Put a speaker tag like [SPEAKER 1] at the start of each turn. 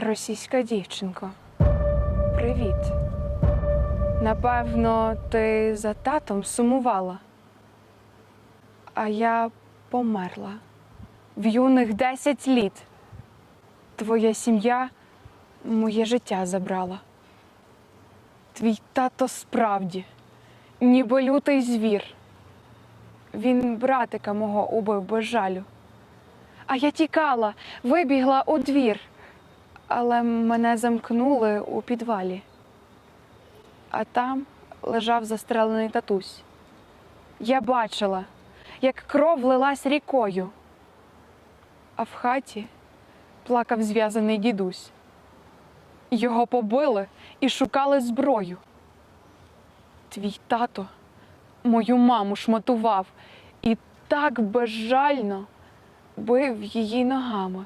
[SPEAKER 1] Російська дівчинко. Привіт. Напевно, ти за татом сумувала. А я померла в юних 10 літ. Твоя сім'я моє життя забрала. Твій тато справді, ніби лютий звір. Він братика мого убив без жалю. А я тікала, вибігла у двір, але мене замкнули у підвалі. А там лежав застрелений татусь. Я бачила, як кров лилась рікою, а в хаті плакав зв'язаний дідусь. Його побили і шукали зброю. Твій тато мою маму шматував і так безжально бив її ногами.